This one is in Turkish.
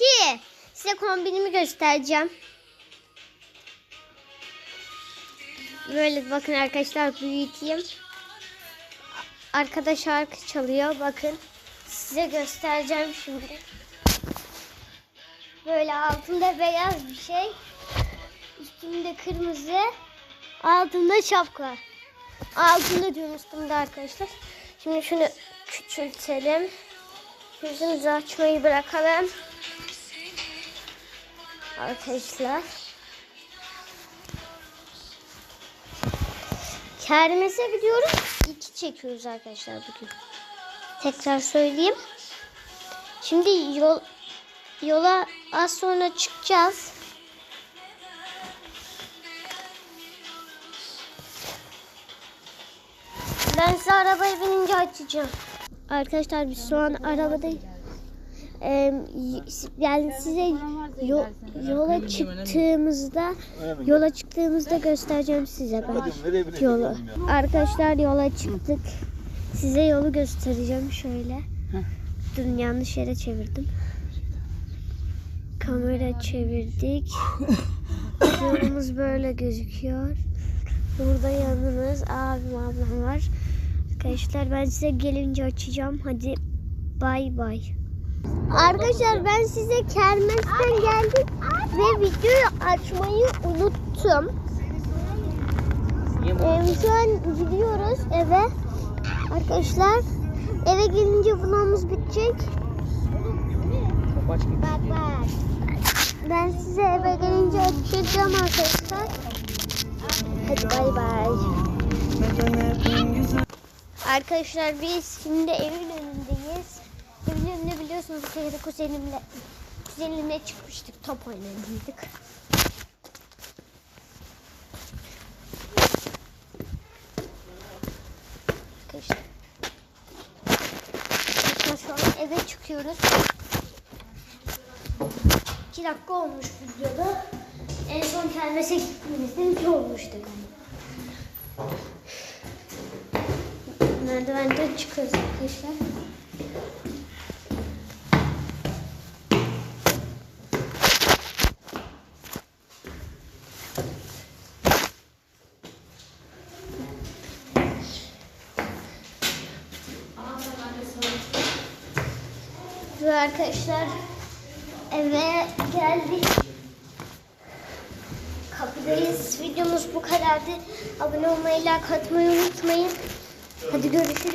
Fatih. Size kombinimi göstereceğim. Böyle bakın arkadaşlar büyüteyim. Arkada şarkı çalıyor bakın. Size göstereceğim şimdi. Böyle altında beyaz bir şey. Üstünde kırmızı. Altında şapka. Altında diyorum üstümde arkadaşlar. Şimdi şunu küçültelim. Yüzümüzü açmayı bırakalım. Arkadaşlar. Kermese gidiyoruz. İki çekiyoruz arkadaşlar bugün. Tekrar söyleyeyim. Şimdi yol yola az sonra çıkacağız. Ben size arabaya binince açacağım. Arkadaşlar biz şu an arabadayız. Ee, yani size yo- yola çıktığımızda yola çıktığımızda göstereceğim size ben yolu. Arkadaşlar yola çıktık. Size yolu göstereceğim şöyle. Durun yanlış yere çevirdim. Kamera çevirdik. Yolumuz böyle gözüküyor. Burada yanımız abim ablam var. Arkadaşlar ben size gelince açacağım. Hadi bay bay. Arkadaşlar ben size kermesten geldim ve videoyu açmayı unuttum. Ee, şu an gidiyoruz eve. Arkadaşlar eve gelince vlogumuz bitecek. Ben size eve gelince açacağım arkadaşlar. Hadi bay bay. Arkadaşlar biz şimdi evin önündeyiz. Önünde biliyorsunuz kere kuzenimle kuzenimle çıkmıştık top oynadıydık. Arkadaşlar. Arkadaşlar şu an eve çıkıyoruz. 2 dakika olmuş videoda. En son kermese gittiğimizde 2 olmuştu galiba. Merdivenden çıkıyoruz arkadaşlar. Ve arkadaşlar eve geldik. Kapıdayız. Videomuz bu kadardı. Abone olmayı, like atmayı unutmayın. Hadi görüşürüz.